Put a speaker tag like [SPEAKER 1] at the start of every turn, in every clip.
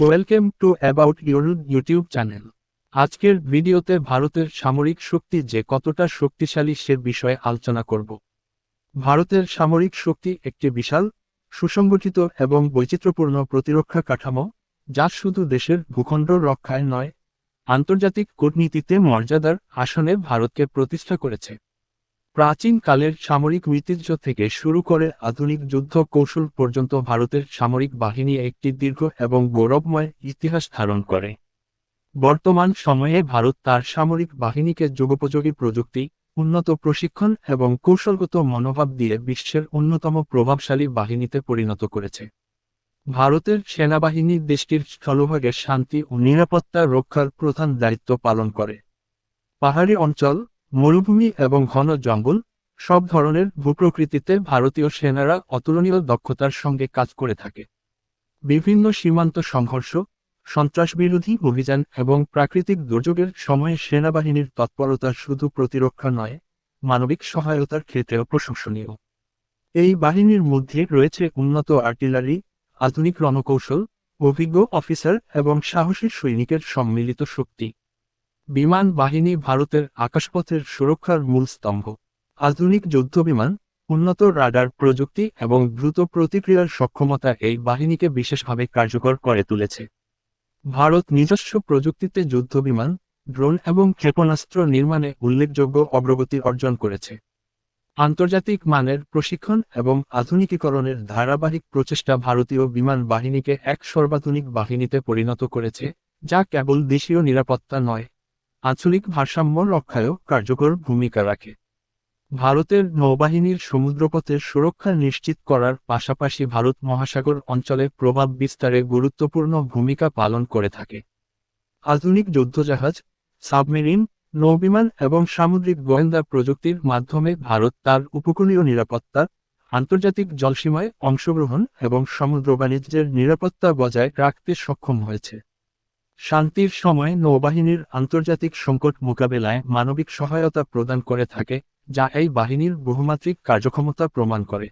[SPEAKER 1] Welcome to about your YouTube channel আজকের ভিডিওতে ভারতের সামরিক শক্তি যে কতটা শক্তিশালী সে বিষয়ে আলোচনা করব। ভারতের সামরিক শক্তি একটি বিশাল, সুসংগঠিত এবং বৈচিত্র্যপূর্ণ প্রতিরক্ষা কাঠামো, যা শুধু দেশের ভূখণ্ড রক্ষায় নয়, আন্তর্জাতিক কূটনীতিতে মর্যাদার আসনে ভারতকে প্রতিষ্ঠা করেছে। প্রাচীনকালের সামরিক ঐতিহ্য থেকে শুরু করে আধুনিক যুদ্ধ কৌশল পর্যন্ত ভারতের সামরিক বাহিনী একটি দীর্ঘ এবং গৌরবময় ইতিহাস ধারণ করে। বর্তমান সময়ে ভারত তার সামরিক বাহিনীকে যুগোপযোগী প্রযুক্তি, উন্নত প্রশিক্ষণ এবং কৌশলগত মনোভাব দিয়ে বিশ্বের অন্যতম প্রভাবশালী বাহিনীতে পরিণত করেছে। ভারতের সেনাবাহিনী দেশটির স্থলভাগের শান্তি ও নিরাপত্তা রক্ষার প্রধান দায়িত্ব পালন করে। পাহাড়ি অঞ্চল মরুভূমি এবং ঘন জঙ্গল সব ধরনের ভূপ্রকৃতিতে ভারতীয় সেনারা অতুলনীয় দক্ষতার সঙ্গে কাজ করে থাকে। বিভিন্ন সীমান্ত সংঘর্ষ, সন্ত্রাসবিরোধী অভিযান এবং প্রাকৃতিক দুর্যোগের সময়ে সেনাবাহিনীর তৎপরতা শুধু প্রতিরক্ষা নয়, মানবিক সহায়তার ক্ষেত্রেও প্রশংসনীয়। এই বাহিনীর মধ্যে রয়েছে উন্নত আর্টিলারি, আধুনিক রণকৌশল, অভিজ্ঞ অফিসার এবং সাহসী সৈনিকের সম্মিলিত শক্তি। বিমান বাহিনী ভারতের আকাশপথের সুরক্ষার মূল স্তম্ভ। আধুনিক যুদ্ধবিমান, উন্নত রাডার প্রযুক্তি এবং দ্রুত প্রতিক্রিয়ার সক্ষমতা এই বাহিনীকে বিশেষভাবে কার্যকর করে তুলেছে। ভারত নিজস্ব প্রযুক্তিতে যুদ্ধবিমান, ড্রোন এবং ক্ষেপণাস্ত্র নির্মাণে উল্লেখযোগ্য অগ্রগতি অর্জন করেছে। আন্তর্জাতিক মানের প্রশিক্ষণ এবং আধুনিকীকরণের ধারাবাহিক প্রচেষ্টা ভারতীয় বিমান বাহিনীকে এক সর্বাধুনিক বাহিনীতে পরিণত করেছে, যা কেবল দেশীয় নিরাপত্তা নয় আঞ্চলিক ভারসাম্য রক্ষায়ও কার্যকর ভূমিকা রাখে। ভারতের নৌবাহিনীর সমুদ্রপথের সুরক্ষা নিশ্চিত করার পাশাপাশি ভারত মহাসাগর অঞ্চলে প্রভাব বিস্তারে গুরুত্বপূর্ণ ভূমিকা পালন করে থাকে। আধুনিক যুদ্ধজাহাজ, সাবমেরিন, নৌবিমান এবং সামুদ্রিক গোয়েন্দা প্রযুক্তির মাধ্যমে ভারত তার উপকূলীয় নিরাপত্তা, আন্তর্জাতিক জলসীমায় অংশগ্রহণ এবং সমুদ্র বাণিজ্যের নিরাপত্তা বজায় রাখতে সক্ষম হয়েছে। শান্তির সময় নৌবাহিনীর আন্তর্জাতিক সংকট মোকাবেলায় মানবিক সহায়তা প্রদান করে থাকে, যা এই বাহিনীর বহুমাত্রিক কার্যক্ষমতা প্রমাণ করে।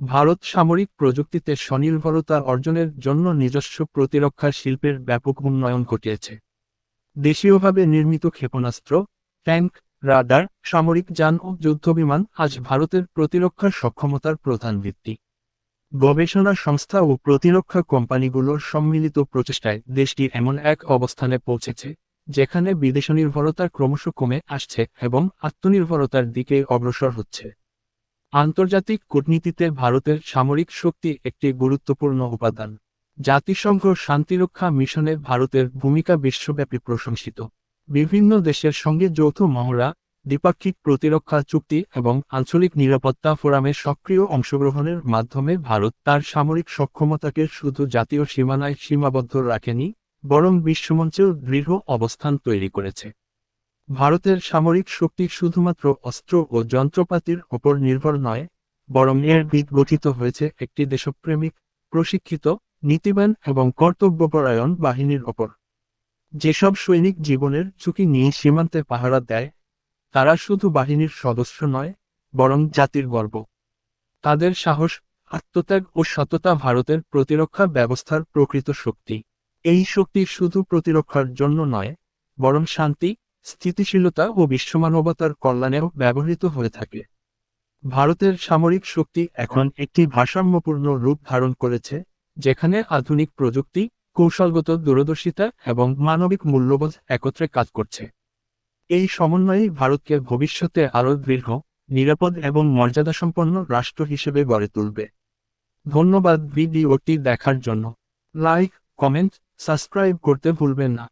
[SPEAKER 1] ভারত সামরিক প্রযুক্তিতে স্বনির্ভরতা অর্জনের জন্য নিজস্ব প্রতিরক্ষা শিল্পের ব্যাপক উন্নয়ন ঘটিয়েছে। দেশীয়ভাবে নির্মিত ক্ষেপণাস্ত্র, ট্যাঙ্ক, রাডার, সামরিক যান ও যুদ্ধবিমান আজ ভারতের প্রতিরক্ষা সক্ষমতার প্রধান ভিত্তি। গবেষণা সংস্থা ও প্রতিরক্ষা কোম্পানিগুলোর সম্মিলিত প্রচেষ্টায় দেশটি এমন এক অবস্থানে পৌঁছেছে, যেখানে বিদেশ নির্ভরতা ক্রমশ কমে আসছে এবং আত্মনির্ভরতার দিকে অগ্রসর হচ্ছে। আন্তর্জাতিক কূটনীতিতে ভারতের সামরিক শক্তি একটি গুরুত্বপূর্ণ উপাদান। জাতিসংঘ শান্তিরক্ষা মিশনে ভারতের ভূমিকা বিশ্বব্যাপী প্রশংসিত। বিভিন্ন দেশের সঙ্গে যৌথ মহড়া দ্বিপাক্ষিক প্রতিরক্ষা চুক্তি এবং আঞ্চলিক নিরাপত্তা ফোরামে সক্রিয় অংশগ্রহণের মাধ্যমে ভারত তার সামরিক সক্ষমতাকে শুধু জাতীয় সীমানায় সীমাবদ্ধ রাখেনি, বরং বিশ্বমঞ্চেও দৃঢ় অবস্থান তৈরি করেছে। ভারতের সামরিক শক্তি শুধুমাত্র অস্ত্র ও যন্ত্রপাতির ওপর নির্ভর নয়, বরং এর ভিত গঠিত হয়েছে একটি দেশপ্রেমিক, প্রশিক্ষিত, নীতিবান এবং কর্তব্যপরায়ণ বাহিনীর ওপর। যেসব সৈনিক জীবনের ঝুঁকি নিয়ে সীমান্তে পাহারা দেয় তারা শুধু বাহিনীর সদস্য নয়, বরং জাতির গর্ব। তাদের সাহস, আত্মত্যাগ ও সততা ভারতের প্রতিরক্ষা ব্যবস্থার প্রকৃত শক্তি। এই শক্তি শুধু প্রতিরক্ষার জন্য নয়, বরং শান্তি, স্থিতিশীলতা ও বিশ্বমানবতার কল্যাণেও ব্যবহৃত হয়ে থাকে। ভারতের সামরিক শক্তি এখন একটি ভারসাম্যপূর্ণ রূপ ধারণ করেছে, যেখানে আধুনিক প্রযুক্তি, কৌশলগত দূরদর্শিতা এবং মানবিক মূল্যবোধ একত্রে কাজ করছে। এই সমন্বয়ই ভারতকে ভবিষ্যতে আরও দৃঢ়, নিরাপদ এবং মর্যাদাসম্পন্ন রাষ্ট্র হিসেবে গড়ে তুলবে। ধন্যবাদ ভিডিওটি দেখার জন্য। লাইক, কমেন্ট, সাবস্ক্রাইব করতে ভুলবেন না।